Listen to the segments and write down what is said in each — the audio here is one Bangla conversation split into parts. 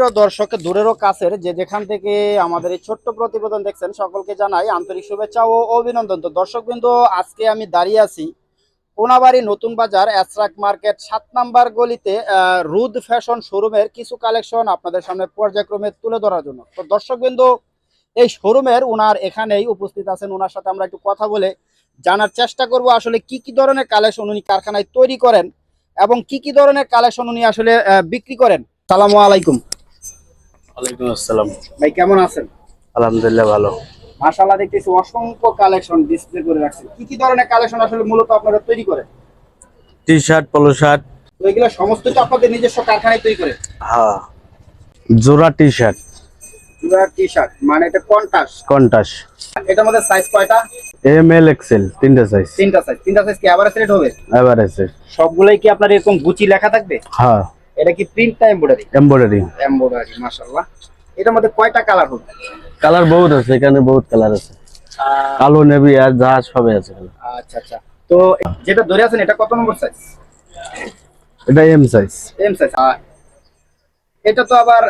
সুপ্রিয় দর্শক দূরেরও কাছের যে যেখান থেকে আমাদের এই ছোট্ট প্রতিবেদন দেখছেন, সকলকে জানাই আন্তরিক শুভেচ্ছা ও অভিনন্দন। তো দর্শক বিন্দু আজকে আমি দাঁড়িয়ে আছি কোনাবাড়ি নতুন বাজার, অ্যাসরাক মার্কেট সাত নাম্বার গলিতে রুদ ফ্যাশন শোরুমের কিছু কালেকশন আপনাদের সামনে পর্যায়ক্রমে তুলে ধরার জন্য। তো দর্শক বিন্দু এই শোরুমের ওনার এখানেই উপস্থিত আছেন। ওনার সাথে আমরা একটু কথা বলে জানার চেষ্টা করব আসলে কি কি ধরনের কালেকশন উনি কারখানায় তৈরি করেন এবং কি কি ধরনের কালেকশন উনি আসলে বিক্রি করেন। সালামু আলাইকুম। ওয়ালাইকুম আসসালাম। ভাই কেমন আছেন? আলহামদুলিল্লাহ ভালো। মাশাআল্লাহ দেখতেছি অসংখ্য কালেকশন ডিসপ্লে করে রাখছেন কি কি ধরনের কালেকশন আসলে মূলত আপনারা তৈরি করেন? T shirt polo shirt. তো এগুলো সমস্ত তো আপনাদের নিজস্ব কারখানায় তৈরি করে হ্যাঁ। জোড়া টি শার্ট টি শার্ট মানে এটা কন্টাস? কন্টাস। এটার মধ্যে সাইজ কয়টা? এম এল এক্সেল তিনটে সাইজ তিনটা সাইজ তিনটা সাইজ কি এভারেজ রেট হবে? এভারেজের সবগুলোই কি আপনার এরকম গুচি লেখা থাকবে? হ্যাঁ। এটা কি প্রিন্টটা এমব্রয়ডারি এমব্রয়ডারি এমব্রয়ডারি মাশাআল্লাহ। এটার মধ্যে কয়টা কালার হবে? কালার বহুত আছে এখানে বহুত কালার আছে। আহ, কালো নেভি আর যা সবই আছে আচ্ছা আচ্ছা। তো যেটা ধরে আছেন এটা কত নম্বর সাইজ এটা এম সাইজ এম সাইজ এটা তো আবার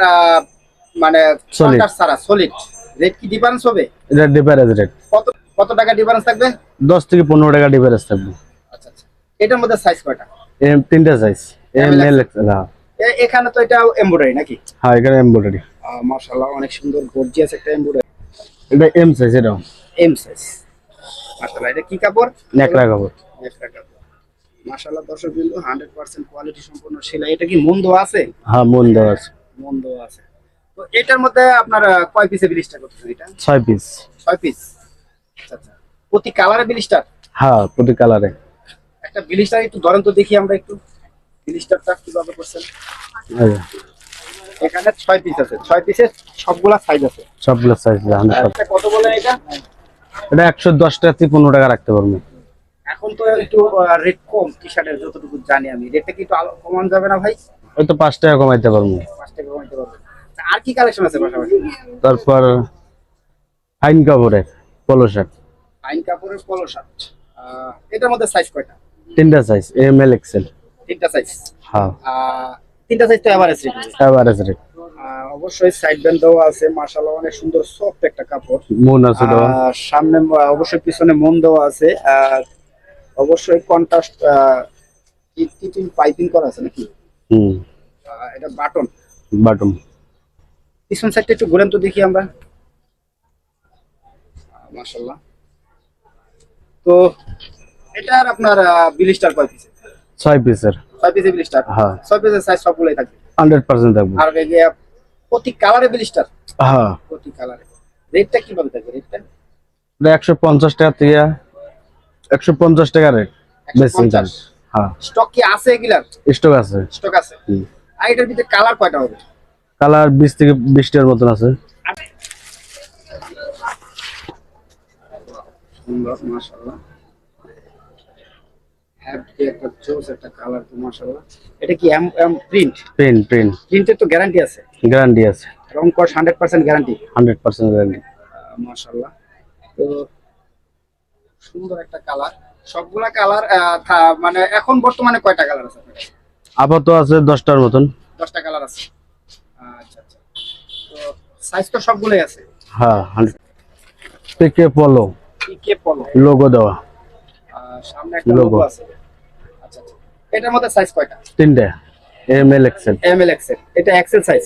মানে. কন্টাস ছাড়া সলিড রেট কি ডিফারেন্স হবে? এটা ডিফারেন্স রেট কত কত টাকা ডিফারেন্স থাকবে? দশ থেকে পনেরো টাকা ডিফারেন্স থাকবে। আচ্ছা আচ্ছা। এটার মধ্যে সাইজ কয়টা? এম তিনটে সাইজ এম এল এক্সেল হ্যাঁ এ- এখানে তো এটা এমব্রয়ডারি নাকি? হ্যাঁ এখানে এমব্রয়ডারি মাশাআল্লাহ অনেক সুন্দর গর্জিয়াস একটা এমব্রয়ডারি এটা এম সাইজ এটাও। এম সাইজ মাশাআল্লাহ এটা কি কাপড়? নেকড়া কাপড়। নেকড়া কাপড়। মাশাআল্লাহ দর্শক বিন্দু 100% কোয়ালিটি সম্পন্ন সেলাই। এটা কি মন্দ আছে? হ্যাঁ মন দেওয়া আছে। মন্দ আছে। তো এটার মধ্যে আপনার কয় পিসে বিলিস্টার করতেছেন এটা? ছয় পিস ছয় পিস আচ্ছা আচ্ছা। প্রতি কালারে বিলিস্টার হ্যাঁ প্রতি কালারে একটা বিলিস্টার একটু ধরেন তো দেখি আমরা একটু। কীভাবে করছেন। এখানে ছয় পিস আছে। ছয় পিসের সবগুলা সাইজ আছে। সবগুলো সাইজ কত বলেন এটা? এটা একশো দশ টাকা থেকে পনেরো টাকা রাখতে পারব। এখন তো একটু রেট কম টি শার্টের যতটুকু জানি আমি। রেটটা কি একটু আলো- কমান যাবে না ভাই? ওই তো পাঁচ টাকা কমাইতে পারব। পাঁচ টাকা কমাইতে পারবে। আর কি কালেকশন আছে পাশাপাশি? তারপর ফাইন কাপড়ের পলো শার্ট আইন কাপড়ের পলো শার্ট এটার মধ্যে সাইজ কয়টা? তিনটা সাইজ এম এল এক্সেল তিনটা সাইজ হ্যাঁ। তিনটা সাইজ তো এভারেজ রেট এভারেজ রেট অবশ্যই সাইড ব্যান্ড দেওয়া আছে মাশাআল্লাহ অনেক সুন্দর সফট একটা কাপড়। মুন আছে দেওয়া। আর সামনে অবশ্যই পিছনে মন দেওয়া আছে। আর অবশ্যই কন্ট্রাস্ট টিটিং পাইপিং করা আছে নাকি? হুম। এটা বাটন বাটম পিছন সাইডটা একটু ঘুরেন তো দেখি আমরা। মাশাল্লাহ তো এটার আপনার বিলিস্টার কয় পিসে ছয় পিসের। ছয় পিসে বিলিস্টার হ্যাঁ। ছয় পিসের সাইজ সবগুলোই থাকবে? হান্ড্রেড পার্সেন্ট থাকবে। আর এই যে প্রতি কালারে বিলিস্টার হ্যাঁ। প্রতি কালারে রেটটা কীভাবে থাকবে? রেটটা এটা একশো পঞ্চাশ টাকা থেকে একশো পঞ্চাশ টাকা রেট বেশি 150 হ্যাঁ। স্টক কি আছে এগুলার স্টক আছে। স্টক আছে? আর এটার ভিতরে কালার কয়টা হবে? কালার বিশ থেকে বিশটার মতন আছে। মাশাআল্লাহ। হ্যাপি একটা জোস একটা কালার তো মাশাআল্লাহ। এটা কি M M print print print প্রিন্টের তো গ্যারান্টি আছে? গ্যারান্টি আছে। রং hundred percent guarantee hundred percent guarantee মাশাআল্লাহ। তো সুন্দর একটা কালার সবগুলা কালার মানে এখন বর্তমানে কয়টা কালার আছে আপাতত আছে দশটার মতন। দশটা কালার আছে। আচ্ছা আচ্ছা। তো সাইজ তো সবগুলোই আছে? হ্যাঁ থেকে পলো কে পলো লোগো দেওয়া। সামনে একটা লোগো আছে। এটার মধ্যে সাইজ কয়টা? তিনটে। M L XL M L XL এটা এক্সেল সাইজ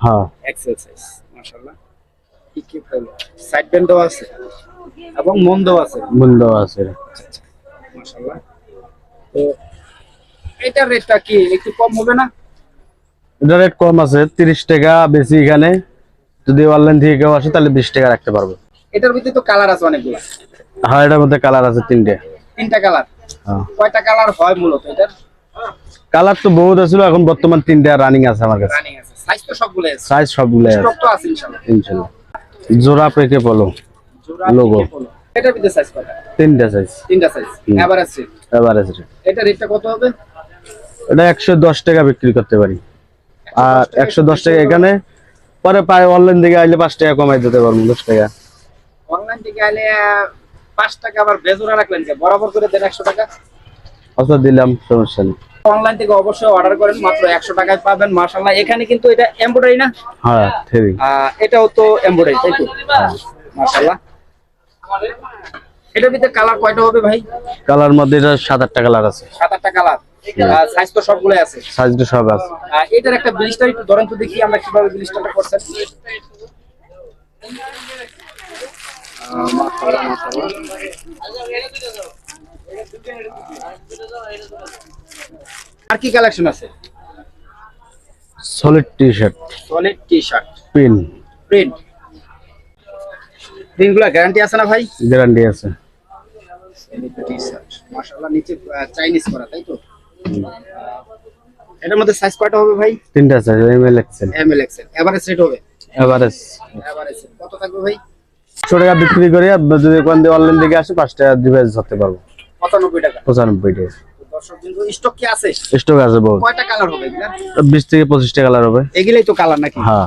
হ্যাঁ। এক্সেল সাইজ মাশাআল্লাহ। কি কি পলো সাইড ব্যান্ড দেওয়া আছে এবং মন দেওয়া আছে। দেওয়া আছে। মাশাআল্লাহ। তো এটার রেটটা কি একটু কম হবে না? এটা রেট কম আছে তিরিশ টাকা বেশি এখানে। যদি অনলাইন থেকে কেউ আসে তাহলে বিশ টাকা রাখতে পারবে। এটার ভিতরে তো কালার আছে অনেকগুলো। হ্যাঁ এটার মধ্যে কালার আছে তিনটে। তিনটা কালার কয়টা কালার হয় মূলত এটার কালার তো বহুত আছিল এখন বর্তমান তিনটে রানিং আছে আমার কাছে। রানিং আছে। সাইজ তো সবগুলো আছে। সাইজ সবগুলো আছে। স্টক তো আছে ইনশাআল্লাহ জোড়া পেকে পলো। এটার ভিতরে সাইজ কয়টা? তিনটে সাইজ তিনটা size average rate average rate এটা রেটটা কত হবে? এটা একশো দশ টাকা বিক্রি করতে পারি। আর একশো দশ টাকা এখানে পরে পায় অনলাইন থেকে আইলে পাঁচ টাকা কমাই দিতে পারব দশ টাকা। অনলাইন থেকে আইলে পাঁচ টাকা আবার বেজোরা রাখলেন কে? বরাবর করে দেন একশো টাকা? দিলাম সমস্যা নেই। অনলাইন থেকে অবশ্যই অর্ডার করেন মাত্র একশো টাকায় পাবেন মার্শাল্লাহ এখানে কিন্তু এটা এমব্রয়ডারি না? হ্যাঁ এটাও তো এমব্রয়ডারি তাই তো? এটার ভিতরে কালার কয়টা হবে ভাই? কালার মধ্যে এটা সাত আটটা কালার আছে। সাত আটটা কালার সাইজ তো সবগুলো আছে। সাইজটা সব আছে। এটার একটা ব্লিস্টার একটু ধরেন তো দেখি আমরা কীভাবে ব্লিস্টারটা করছেন। আহ, মাশাআল্লাহ, মাশাআল্লাহ। আর কি কালেকশন আছে? Solid T shirt solid T shirt pin print প্রিন্টগুলো গ্যারান্টি আছে না ভাই? গ্যারান্টি আছে। টি শার্ট মাশাআল্লাহ নিচে চাইনিজ করা তাই তো? এটার মধ্যে সাইজ কয়টা হবে ভাই? তিনটা size M L XL M L XL average rate হবে? এভারেজ এভারেজ কত থাকবে ভাই? একশো টাকা বিক্রি করে যদি কোন অনলাইন থেকে আসে পাঁচ টাকা ডিভাইস ধরতে পারব। পঁচানব্বই টাকা। পঁচানব্বই টাকা। স্টক আছে? কয়টা কালার হবে বিশ থেকে পঁচিশটা কালার হবে। এগুলাই তো কালার নাকি? হ্যাঁ।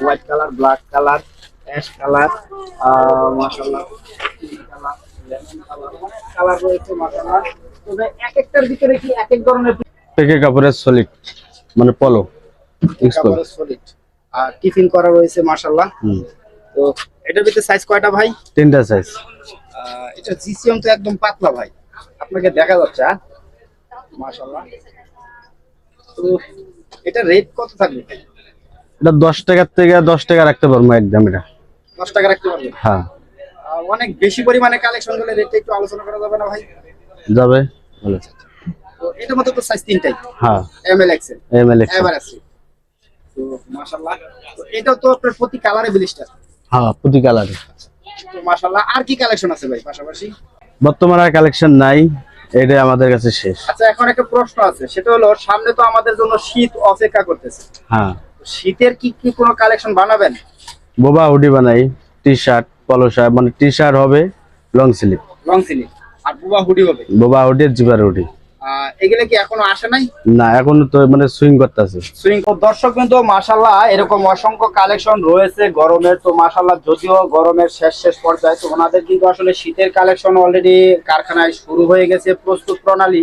White colour black colour ash colour colour রয়েছে তবে এক একটার ভিতরে কি এক এক ধরনের কাপড়ের সলিড মানে পলো কাপড়ের সলিড আর টিফিন করা রয়েছে মাশাআল্লাহ। হুম। তো এটার ভিতরে সাইজ কয়টা ভাই? তিনটা সাইজ এটা জিসিএম তো একদম পাতলা ভাই। আপনাকে দেখা যাচ্ছে মাশাআল্লাহ। তো এটা রেট কত থাকবে? এটা দশ টাকার থেকে দশ টাকা রাখতে পারব একদম এটা। দশ টাকা রাখতে পারবেন হ্যাঁ। অনেক বেশি পরিমাণে কালেকশন হলে রেটটা একটু আলোচনা করা যাবে না ভাই? যাবে। ভালো। তো এটার মধ্যে তো সাইজ তিনটাই। হ্যাঁ। M L XL L XL ever আছে তো মাশাআল্লাহ। তো এটাও তো আপনার প্রতি কালারে ব্লিস্টার হ্যাঁ প্রতি কালারে তো মাশাআল্লাহ আর কি কালেকশন আছে ভাই পাশাপাশি? বর্তমানে আর কালেকশন নাই এটাই আমাদের কাছে শেষ। আচ্ছা এখন একটা প্রশ্ন আছে সেটা হলো সামনে তো আমাদের জন্য শীত অপেক্ষা করতেছে। হ্যাঁ। শীতের কি কি কোনো কালেকশন বানাবেন? বোবা হুডি বানাই টি শার্ট পলো শার্ট মানে টি শার্ট হবে লং স্লিভ লং স্লিভ আর বুবা হুডি হবে। বোবা হুডি জিপার হুডি। এগুলো কি এখনও আসে নাই? না এখন তো মানে সুইং করতেছে। সুইং দর্শক কিন্তু মাশাল্লাহ এরকম অসংখ্য কালেকশন রয়েছে গরমের তো মাশাল্লাহ যদিও গরমের শেষ শেষ পর্যায়ে তো ওনাদের কিন্তু আসলে শীতের কালেকশন অলরেডি কারখানায় শুরু হয়ে গেছে প্রস্তুত প্রণালী।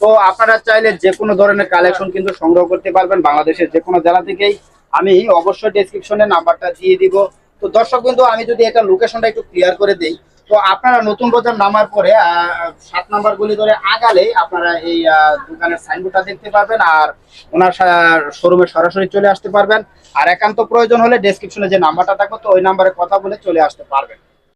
তো আপনারা চাইলে যে কোনো ধরনের কালেকশন কিন্তু সংগ্রহ করতে পারবেন বাংলাদেশের যে কোনো জেলা থেকেই। আমি অবশ্যই ডেসক্রিপশনে নাম্বারটা দিয়ে দিব। তো দর্শক কিন্তু আমি যদি এটা লোকেশনটা একটু ক্লিয়ার করে দেই তো আপনারা নতুন বাজার নামার পরে সাত নাম্বার গুলি ধরে আগালে আপনারা এই দোকানের সাইনবোর্ডটা দেখতে পারবেন আর ওনার শোরুমে সরাসরি চলে আসতে পারবেন। আর একান্ত প্রয়োজন হলে ডেসক্রিপশনে যে নাম্বারটা থাকবে, তো ওই নাম্বারে কথা বলে চলে আসতে পারবেন।